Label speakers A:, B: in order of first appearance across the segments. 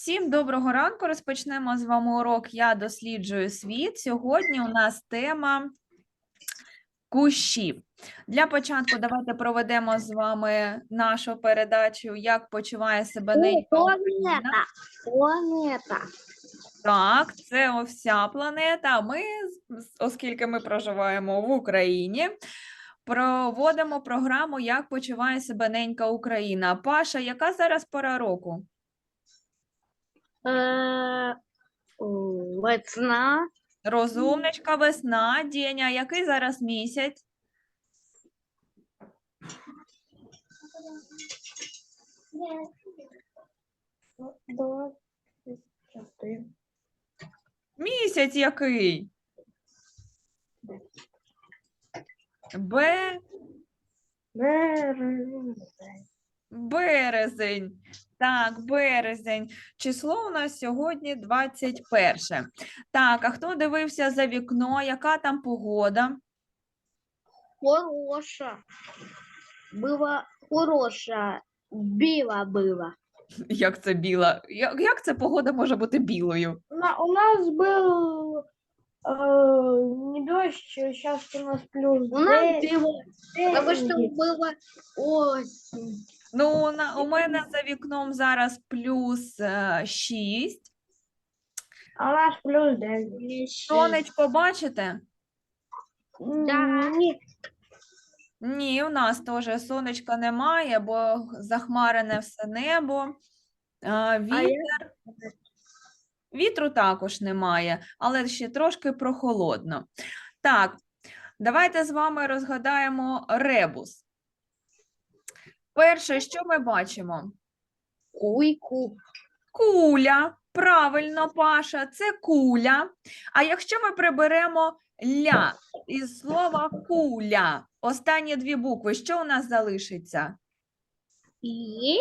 A: Всім доброго ранку. Розпочнемо з вами урок Я досліджую світ. Сьогодні у нас тема кущі. Для початку давайте проведемо з вами нашу передачу Як почуває себе ненька
B: Планета. Планета.
A: Так, це вся планета. Ми, оскільки ми проживаємо в Україні, проводимо програму Як почуває себе ненька Україна. Паша, яка зараз пора року?
B: Е, Весна.
A: Розумничка, весна, Дєня, який зараз місяць? Місяць який? Б. Березень. Так, березень. Число у нас сьогодні 21. Так, а хто дивився за вікно? Яка там погода?
B: Хороша. Было хороша. Біла була.
A: Як це біла? Як, як це погода може бути білою?
C: На- у нас был э, не дождь, сейчас у нас плюс
B: У нас
C: девять,
B: було, тому що
C: девять.
B: було осінь.
A: Ну, на, у мене за вікном зараз плюс 6.
C: а у нас плюс девять.
A: Сонечко бачите?
B: Да.
C: Нет,
A: Ні, у нас теж сонечка немає, бо захмарене все небо. А, Вітер, вітру також немає, але ще трошки прохолодно. Так, давайте з вами розгадаємо ребус. Перше, що ми бачимо?
B: Куйку.
A: Куля. Правильно, Паша, це куля. А якщо ми приберемо ля із слова куля, останні дві букви, що у нас залишиться?
B: І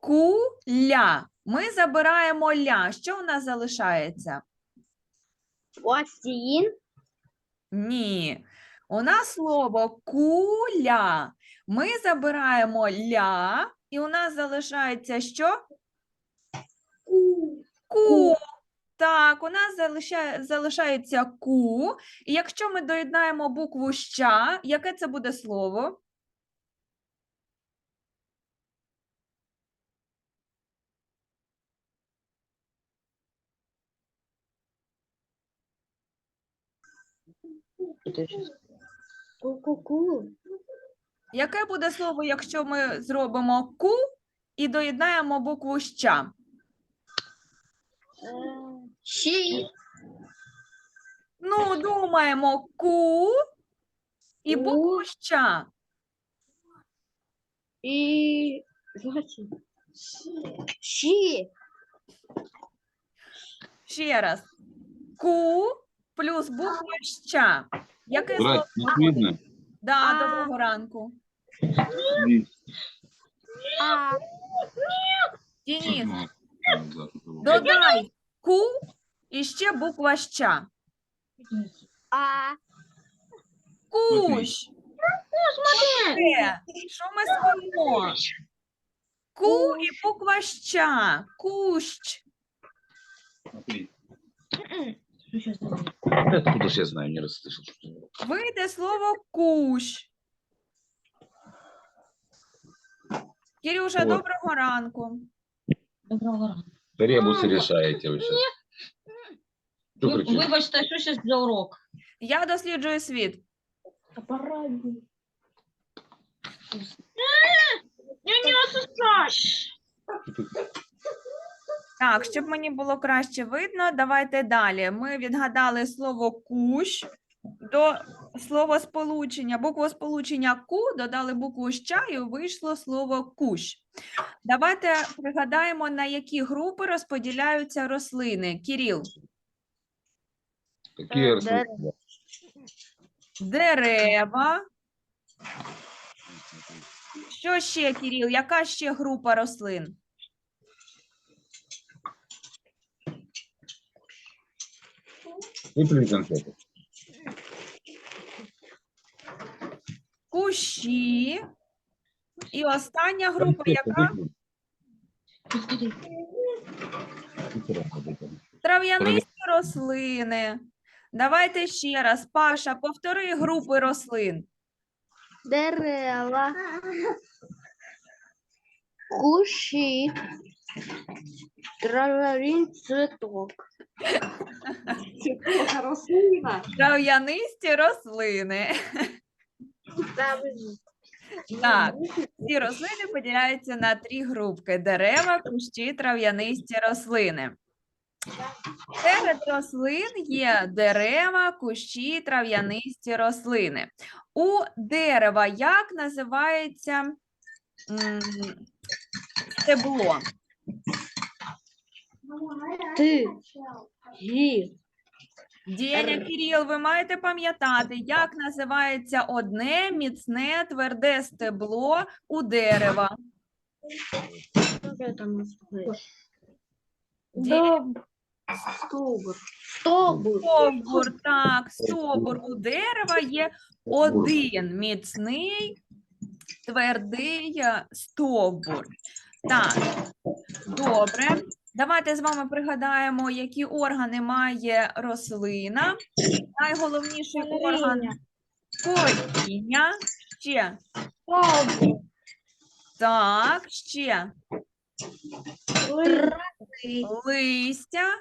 A: Куля. Ми забираємо ля. Що у нас залишається?
B: осінь.
A: Ні. У нас слово куля. Ми забираємо ля, і у нас залишається що? Ку. Так, у нас залишає, залишається ку. І якщо ми доєднаємо букву ща, яке це буде слово?
B: Ку-ку-ку.
A: Яке буде слово, якщо ми зробимо ку і доєднаємо букву ща?
B: Щі.
A: Ну, думаємо ку і букву ща.
B: І. Щі.
A: Ще раз. Ку плюс буква ща. Яке слово?
D: Не видно?
A: Да,
B: А.
A: доброго ранку.
B: А.
A: Денис, додай ку і ще буква ща.
B: А.
A: Кущ. Е, Що ми спимо? Ку і буква ща. Кущ.
D: Откуда ж я знаю, не расслышал.
A: Вийде слово кущ. Кирюша,
D: От.
A: доброго ранку.
D: Ребусы решаете вы сейчас. Что
E: Ви-
D: кричите?
E: Вибачте, що ще за урок?
A: Я досліджую світ.
C: а пора бы.
A: Так, щоб мені було краще видно, давайте далі. Ми відгадали слово кущ до словосполучення, буквосполучення ку, додали букву ща і вийшло слово кущ. Давайте пригадаємо, на які групи розподіляються рослини. Кіріл,
D: Какие
B: Э,
D: рассуждения?
A: дерева. Що ще, Кіріл? Яка ще група рослин?
D: Выпили конфеты.
A: Кущі. І остання група, яка? Трав'янисті рослини. Давайте ще раз. Паша, повтори групи рослин.
B: Дерева. Кущи. Травянин цветок.
A: Трав'янисті рослини. Так, ці рослини поділяються на три групки: дерева, кущі, трав'янисті рослини. Серед рослин є дерева, кущі, трав'янисті рослини. У дерева як називається стебло?
B: Ты. Ги.
A: Дєня Кіріл, ви маєте пам'ятати, як називається одне міцне тверде стебло у дерева.
B: Называется? Стовбур. Стовбур.
A: Стовбур, так, стовбур у дерева є один міцний твердий е, стовбур. Так, добре. Давайте з вами пригадаємо, які органи має рослина. Найголовніший орган коріння. Ще. Так, ще. Листя,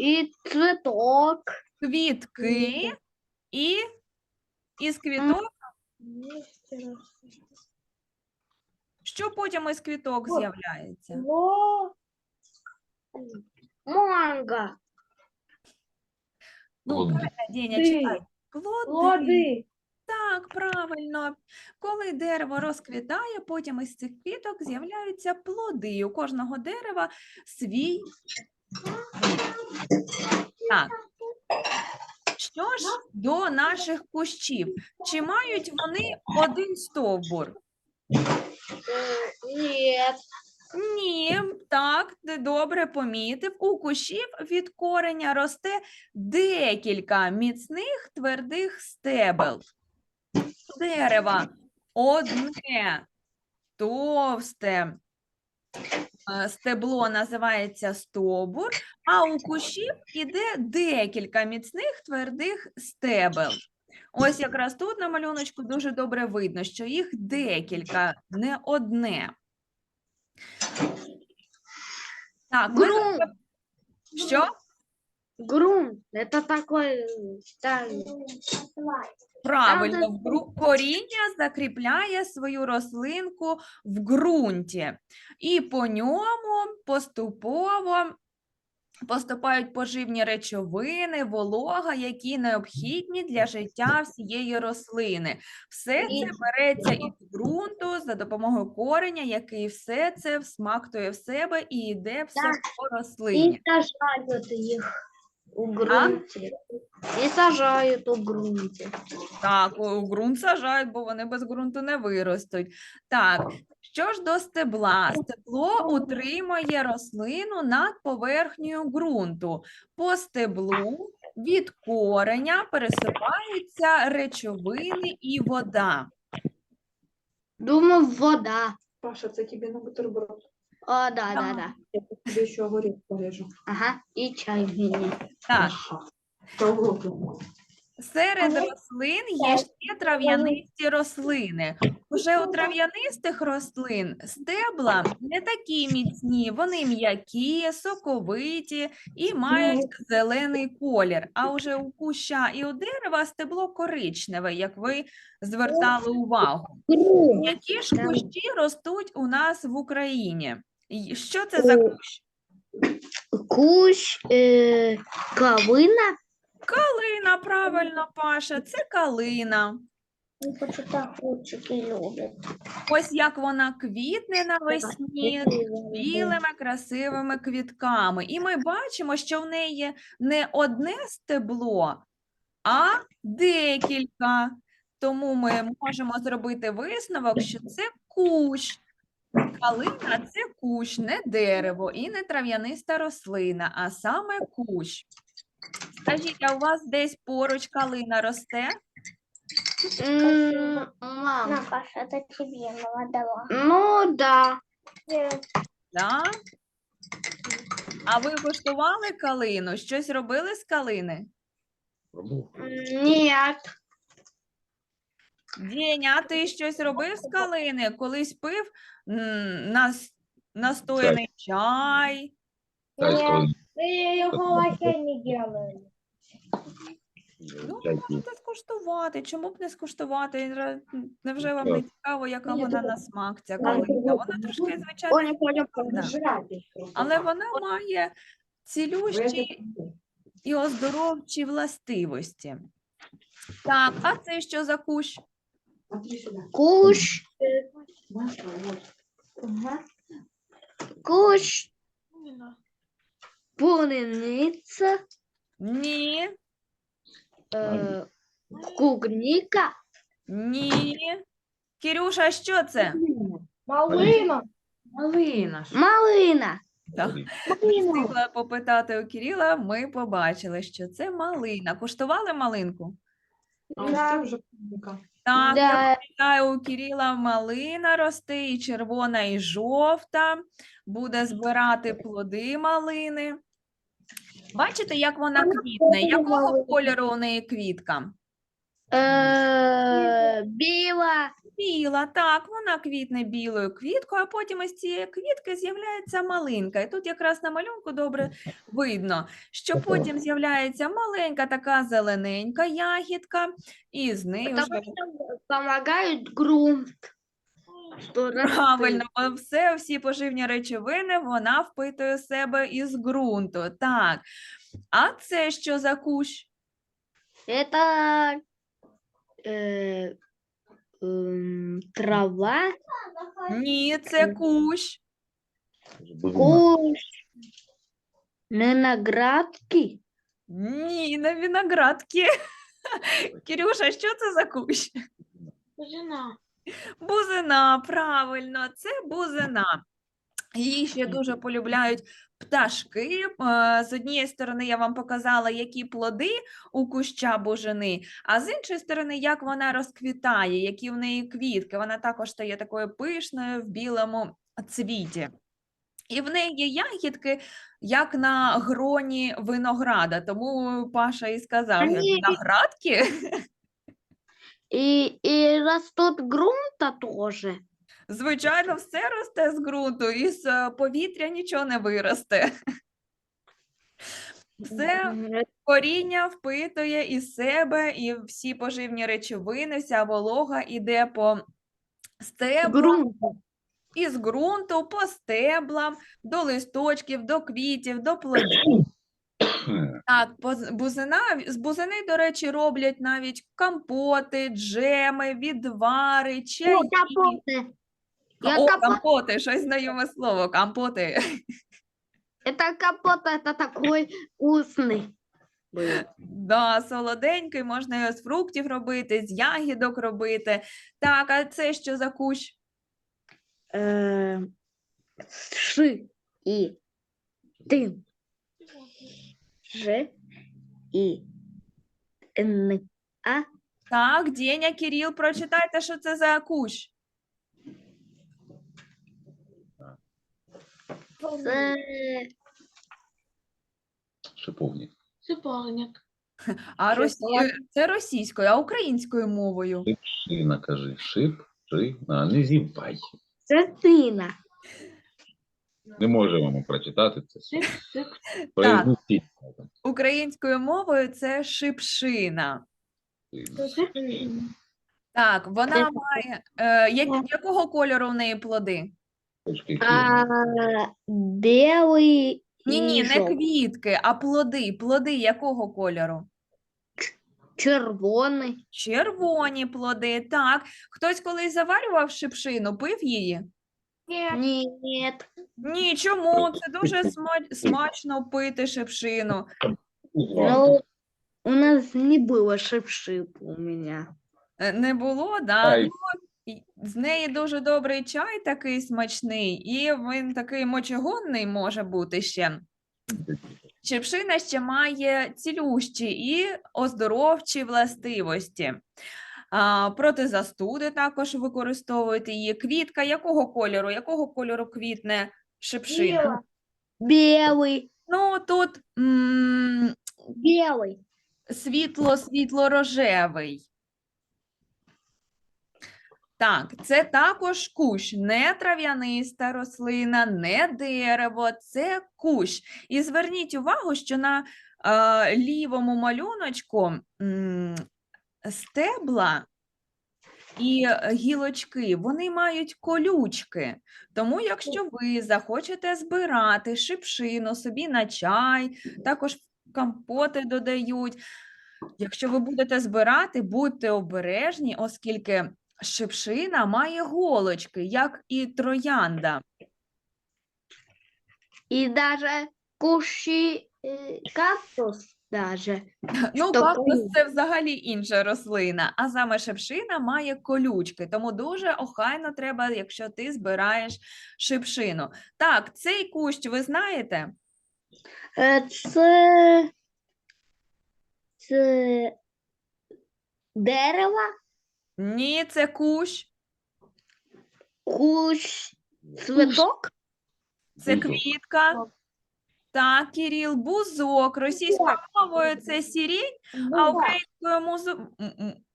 B: И цветок.
A: квітки і із квіток. Що потім із квіток з'являється?
C: Ло.
B: Манго.
A: Ну,
D: Плоди.
A: правильно, Деня,
C: Ти.
A: читай. Плоди.
C: Плоди.
A: Так, правильно. Коли дерево розквітає, потім із цих квіток з'являються плоди. У кожного дерева свій плід. Так. Що ж до наших кущів? Чи мають вони один стовбур?
B: Нет.
A: Ні, так, ти добре помітив. У кущів від кореня росте декілька міцних твердих стебел. Дерева одне товсте е, стебло називається стовбур, а у кущів іде декілька міцних твердих стебел. Ось якраз тут на малюночку дуже добре видно, що їх декілька, не одне. Так, ми
B: Грунт.
A: що?
B: Грунт. Это такой.
A: Правильно, в гру- коріння закріпляє свою рослинку в ґрунті, і по ньому поступово поступають поживні речовини, волога, які необхідні для життя всієї рослини. Все це береться із ґрунту за допомогою кореня, який все це всмактує в себе і йде все по рослині.
B: І их у грунте. И сажают у грунте.
A: Так, у ґрунт сажають, бо вони без ґрунту не виростуть. Так, що ж до стебла? Стебло утримує рослину над поверхнею ґрунту. По стеблу від кореня пересипаються речовини і вода.
B: Думаю, вода.
E: Паша, це тобі на бутерброд.
B: О, да, да, да.
E: Я тобі ще горіх поріжу.
B: Ага. И чай мне.
A: Так,
E: Що
A: серед
C: Але
A: рослин є ще трав'янисті рослини. Уже у трав'янистих рослин стебла не такі міцні, вони м'які, соковиті і мають зелений колір. А уже у куща і у дерева стебло коричневе, як ви звертали увагу. Які ж кущі ростуть у нас в Україні? Що це за кущ?
B: Кущ э, кавына.
A: Калина, правильно, Паша, це калина.
B: Кучики любят?
A: Ось як вона квітне навесні білими красивими квітками. І ми бачимо, що в неї не одне стебло, а декілька. Тому ми можемо зробити висновок, що це кущ. Калина це кущ, не дерево і не трав'яниста рослина, а саме кущ. Скажіть, а у вас десь поруч калина росте?
B: М, Мам,
C: Паша, это тебе мама дала.
B: ну да.
A: Да? А ви куштували калину? Щось робили з калини?
B: Нет.
A: Деня, а ти щось робив з калини? Колись пив м, нас, настояний чай?
C: Нет. Мы его вообще не делали.
A: Ну, можете скуштувати. Чому б не скуштувати? Ра- Невже вам не цікаво, яка
E: Ні,
A: вона на смак, ця калинка? Вона трошки, звичайно, да. Але вона має цілющі і оздоровчі властивості. Так, а це що за кущ?
E: Смотри Маша, от.
B: кущ, полуница,
A: Ні,
B: э, клубника,
A: ні. Кірюша, що це?
C: Малина.
E: Малина ж.
B: малина.
A: Так. Встигла попитати у Кіріла, ми побачили, що це малина. Куштували малинку?
E: А ось це вже клубника.
A: Так, я
B: Да.
A: пам'ятаю, у Кіріла малина росте, і червона, і жовта. Буде збирати плоди малини. Бачите, як вона квітне? Якого кольору у неї квітка?
B: Э, Біла.
A: Біла, так, вона квітне білою квіткою, а потім із цієї квітки з'являється малинка. І тут якраз на малюнку добре видно, що потім з'являється маленька така зелененька ягідка, і з нею вже
B: Потому что помогают грунт. Что
A: Правильно, бо все, всі поживні речовини вона впитує в себе із ґрунту. Так. А це що за кущ?
B: Это э, м, трава,
A: Ні, це кущ.
B: Кущ, виноградки.
A: Ні, не виноградки. Кирюша, що це за кущ? Бузина, правильно, це бузина. Її ще дуже полюбляють пташки. Е, З однієї сторони, я вам показала, які плоди у куща бужини, а з іншої сторони, як вона розквітає, які в неї квітки. Вона також стає такою пишною в білому цвіті. І в неї є ягідки, як на гроні винограда. Тому Паша і сказав: виноградки.
B: И, и растут грунта тоже.
A: Звичайно, все росте з ґрунту, і з е, повітря нічого не виросте. Все коріння впитує із себе, і всі поживні речовини, вся волога іде по стеблам, із ґрунту, по стеблам, до листочків, до квітів, до плодів. Так, бузина, з бузини, до речі, роблять навіть компоти, джеми, відвари, чаї.
B: капоты. Я
A: О,
B: капот-
A: компоти, щось знайоме слово, компоти.
B: Это капот, это такой вкусный. был.
A: Да, солоденький, можна його з фруктів робити, з ягідок робити. Так, а це що за кущ?
B: Э, Ши и тын. Ж и н. А
A: Так, Деня, Кирил, прочитайте, що це за кущ.
B: С
D: Шиповник.
F: Сипальник.
A: А росі...
B: це?
A: це російською, а українською мовою.
D: Шипшина, кажи. Шип, шина. Не зівай.
B: Цитина.
D: Не можемо прочитати це. Произносіть.
A: Українською мовою це шипшина. Так, вона має. Е, як... Якого кольору в неї плоди?
B: А, белый
A: Ні, ні, не
B: жовтий.
A: квітки, а плоди. Плоди якого кольору?
B: червоний.
A: Червоні плоди. Так. Хтось колись заварював шипшину, пив її?
C: Нет.
B: Нет.
A: Ні, чому? Це дуже сма- смачно пити шипшину.
B: Ну, у нас не было шип-шип у меня.
A: Е, Не було, да?
D: Ай.
A: Ну, і з неї дуже добрий чай такий смачний, і він такий мочегонний може бути ще. Шипшина ще має цілющі і оздоровчі властивості. А, проти застуди також використовують її. Квітка якого кольору? Якого кольору квітне шипшина?
C: Біла.
B: Белый.
A: Ну, тут м,
B: Белый.
A: світло, світло-рожевий. Так, це також кущ, не трав'яниста рослина, не дерево, це кущ. І зверніть увагу, що на е, лівому малюночку м, стебла і гілочки, вони мають колючки. Тому, якщо ви захочете збирати шипшину собі на чай, також компоти додають. Якщо ви будете збирати, будьте обережні, оскільки шипшина має голочки, як і троянда.
B: И даже кущи э, кактус даже.
A: Ну, кактус це взагалі інша рослина, а саме шипшина має колючки, тому дуже охайно треба, якщо ти збираєш шипшину. Так, цей кущ ви знаєте?
B: Е, Це, це дерево,
A: Ні, це кущ,
B: кущ, цветок.
A: це
D: Бузок.
A: квітка. Так, Кіріл, бузок. Російською мовою це сірінь, а українською, музу...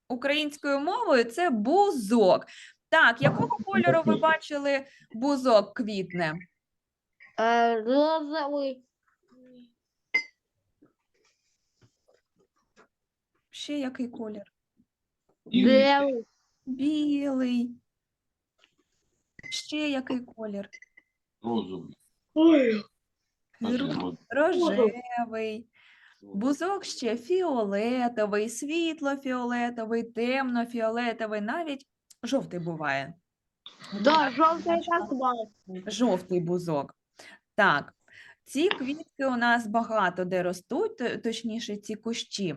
A: українською мовою це бузок. Так, якого кольору ви бачили бузок квітне?
B: Е, Розовий.
A: Ще який колір?
D: І
B: Белий.
A: Білий. Ще який колір?
D: розовий.
A: Р-
D: Кажи,
A: Рожевий. Бузок ще фіолетовий, світло-фіолетовий, темно-фіолетовий, навіть жовтий буває.
B: Да, жовтий шоколад.
A: Жовтий бузок. Так, ці квітки у нас багато де ростуть, т- точніше, ці кущі.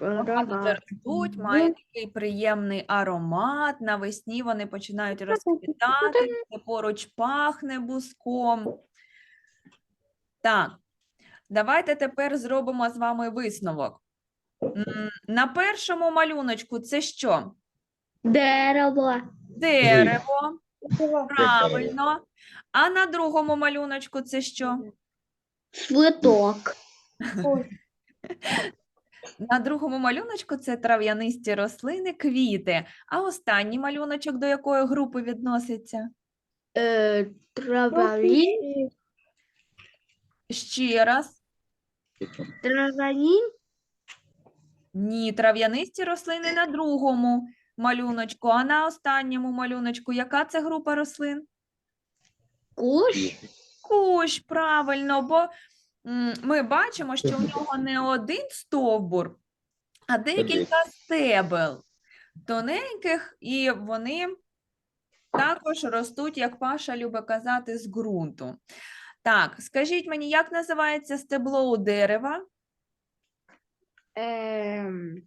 A: Багато ростуть, мають такий приємний аромат. Навесні вони починають розквітати, поруч пахне бузком. Так, давайте тепер зробимо з вами висновок. На першому малюночку це що?
B: Дерево.
A: Дерево. Правильно. А на другому малюночку це що?
B: Цветок.
A: На другому малюночку це трав'янисті рослини, квіти. А останній малюночок до якої групи відноситься?
B: Е, траволин.
A: Ще раз.
B: Траволин.
A: Ні, трав'янисті рослини на другому малюночку, а на останньому малюночку яка це група рослин?
B: Кущ.
A: Кущ, правильно, бо ми бачимо, що в нього не один стовбур, а декілька стебел тоненьких, і вони також ростуть, як Паша любить казати, з ґрунту. Так, скажіть мені, як називається стебло у дерева?
B: Ем,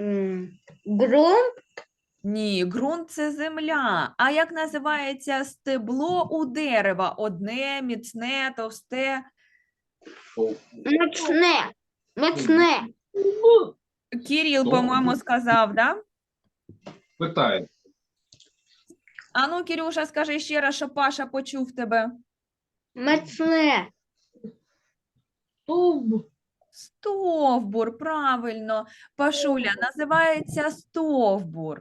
B: м, Грунт.
A: Ні, ґрунт це земля. А як називається стебло у дерева? Одне, міцне, товсте.
B: Міцне. Міцне.
A: Кіріл, по-моєму, сказав, да?
D: Питає.
A: А ну, Кірюша, скажи ще раз, щоб Паша почув тебе.
B: Міцне.
A: Стовбур, правильно. Пашуля, називається стовбур.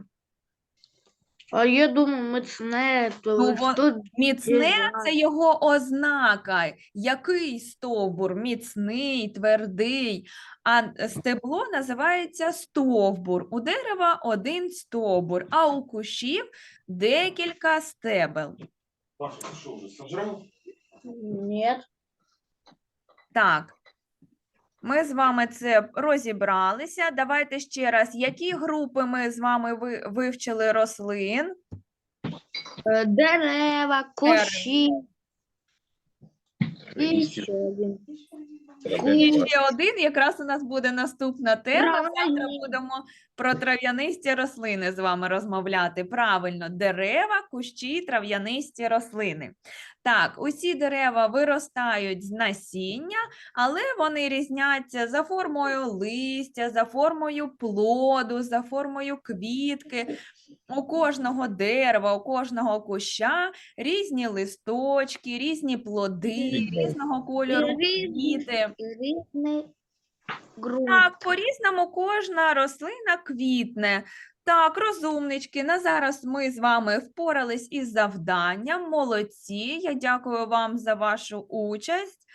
B: А я думаю, міцне, то
A: Ну, вон-
B: тут
A: Міцне це його ознака. Який стовбур? Міцний, твердий. А стебло називається стовбур. У дерева один стовбур, а у кущів декілька стебел.
F: Паша, ты что, уже сожрал?
B: Ні.
A: Так. Ми з вами це розібралися. Давайте ще раз, які групи ми з вами ви- вивчили рослин?
B: Е, Дерева, кущі. І ще один.
A: І ще один, якраз у нас буде наступна тема. Завтра будемо про трав'янисті рослини з вами розмовляти. Правильно, дерева, кущі, трав'янисті рослини. Так, усі дерева виростають з насіння, але вони різняться за формою листя, за формою плоду, за формою квітки. У кожного дерева, у кожного куща різні листочки, різні плоди, різного кольору квіти.
B: Різний ґрунт.
A: Так, по-різному кожна рослина квітне. Так, розумнички, на зараз ми з вами впорались із завданням. Молодці. Я дякую вам за вашу участь.